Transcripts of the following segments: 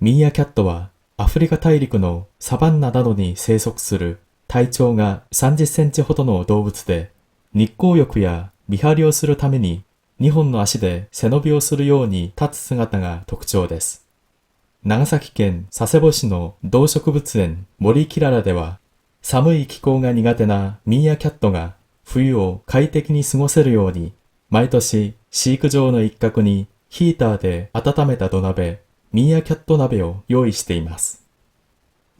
ミーアキャットはアフリカ大陸のサバンナなどに生息する体長が30センチほどの動物で、日光浴や見張りをするために2本の足で背伸びをするように立つ姿が特徴です。長崎県佐世保市の動植物園森キララでは、寒い気候が苦手なミーアキャットが冬を快適に過ごせるように、毎年飼育場の一角にヒーターで温めた土鍋、ミーアキャット鍋を用意しています。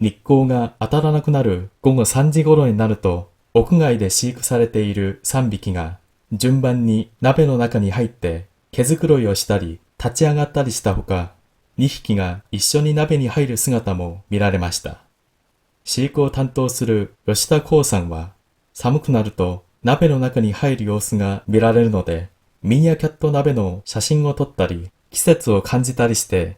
日光が当たらなくなる午後3時頃になると、屋外で飼育されている3匹が順番に鍋の中に入って毛づくろいをしたり立ち上がったりしたほか、2匹が一緒に鍋に入る姿も見られました。飼育を担当する吉田光さんは、寒くなると鍋の中に入る様子が見られるので、ミーアキャット鍋の写真を撮ったり、季節を感じたりして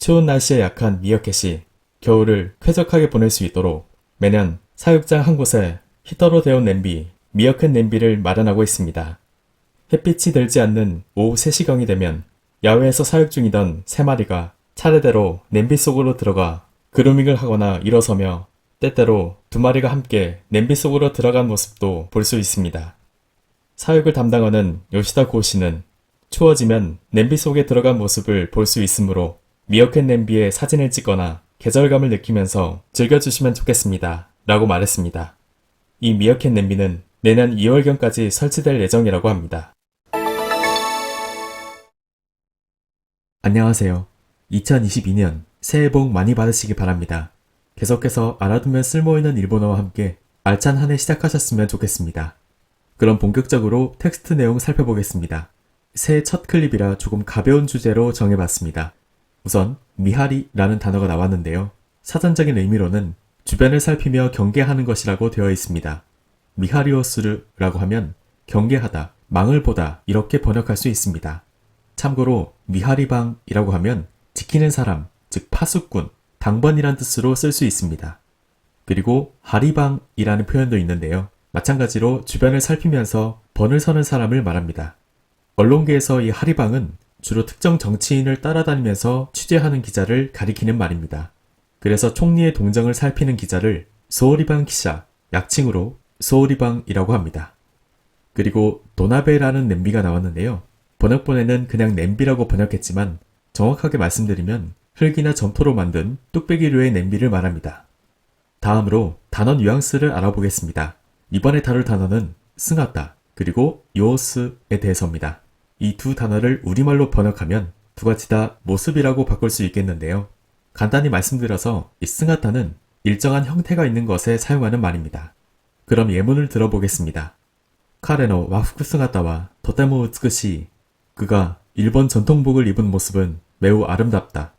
추운 날씨에 약한 미어캣이 겨울을 쾌적하게 보낼 수 있도록 매년 사육장 한 곳에 히터로 데운 냄비, 미어캣 냄비를 마련하고 있습니다. 햇빛이 들지 않는 오후 3시경이 되면 야외에서 사육 중이던 세 마리가 차례대로 냄비 속으로 들어가 그루밍을 하거나 일어서며 때때로 두 마리가 함께 냄비 속으로 들어간 모습도 볼 수 있습니다. 사육을 담당하는 요시다 고 씨는 추워지면 냄비 속에 들어간 모습을 볼 수 있으므로 미어캣 냄비에 사진을 찍거나 계절감을 느끼면서 즐겨주시면 좋겠습니다. 라고 말했습니다. 이 미어캣 냄비는 내년 2월경까지 설치될 예정이라고 합니다. 안녕하세요. 2022년 새해 복 많이 받으시기 바랍니다. 계속해서 알아두면 쓸모있는 일본어와 함께 알찬 한 해 시작하셨으면 좋겠습니다. 그럼 본격적으로 텍스트 내용 살펴보겠습니다. 새해 첫 클립이라 조금 가벼운 주제로 정해봤습니다. 우선 미하리라는 단어가 나왔는데요. 사전적인 의미로는 주변을 살피며 경계하는 것이라고 되어 있습니다. 미하리오스르라고 하면 경계하다, 망을 보다 이렇게 번역할 수 있습니다. 참고로 미하리방이라고 하면 지키는 사람, 즉 파수꾼, 당번이란 뜻으로 쓸 수 있습니다. 그리고 하리방이라는 표현도 있는데요. 마찬가지로 주변을 살피면서 번을 서는 사람을 말합니다. 언론계에서 이 하리방은 주로 특정 정치인을 따라다니면서 취재하는 기자를 가리키는 말입니다. 그래서 총리의 동정을 살피는 기자를 소리방 기자, 약칭으로 소리방이라고 합니다. 그리고 도나베라는 냄비가 나왔는데요. 번역본에는 그냥 냄비라고 번역했지만 정확하게 말씀드리면 흙이나 점토로 만든 뚝배기류의 냄비를 말합니다. 다음으로 단어 뉘앙스를 알아보겠습니다. 이번에 다룰 단어는 승하다 그리고 요스에 대해서입니다. 이 두 단어를 우리말로 번역하면 두 가지 다 모습이라고 바꿀 수 있겠는데요. 간단히 말씀드려서 이 승하타는 일정한 형태가 있는 것에 사용하는 말입니다. 그럼 예문을 들어보겠습니다. 카레노 와후쿠 승하타와 도테모 우츠쿠시 그가 일본 전통복을 입은 모습은 매우 아름답다.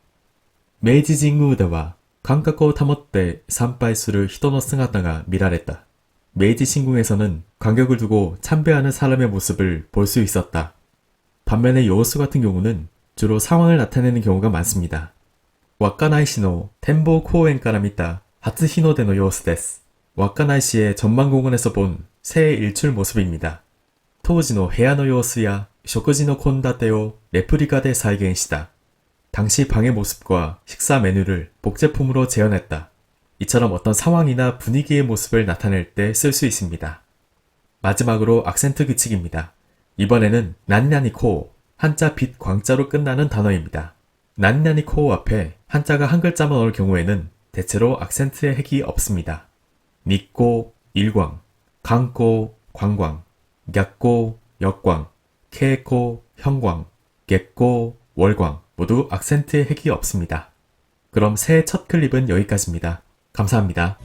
메이지 진구대와 감각고 타모때 산바이수를 히도노 스가타가 미라랬다. 메이지 신궁에서는 간격을 두고 참배하는 사람의 모습을 볼 수 있었다. 반면에 요수 같은 경우는 주로 상황을 나타내는 경우가 많습니다. 와카나이시노 텐보 코엔까라 미타 하츠 히노데노 요스 데스. 와카나이시의 전망공원에서 본 새해 일출 모습입니다. 토우지노 헤야노 요스야 쇼쿠지노 콘다테오 레프리카데 사이겐시다. 당시 방의 모습과 식사 메뉴를 복제품으로 재현했다. 이처럼 어떤 상황이나 분위기의 모습을 나타낼 때 쓸 수 있습니다. 마지막으로 악센트 규칙입니다. 이번에는 난냐니코 한자 빛 광자로 끝나는 단어입니다. 난냐니코 앞에 한자가 한 글자만 올 경우에는 대체로 악센트의 핵이 없습니다. 니꼬 일광, 강꼬 광광, 약꼬 역광, 케코 형광, 객꼬 월광 모두 악센트의 핵이 없습니다. 그럼 새해 첫 클립은 여기까지입니다. 감사합니다.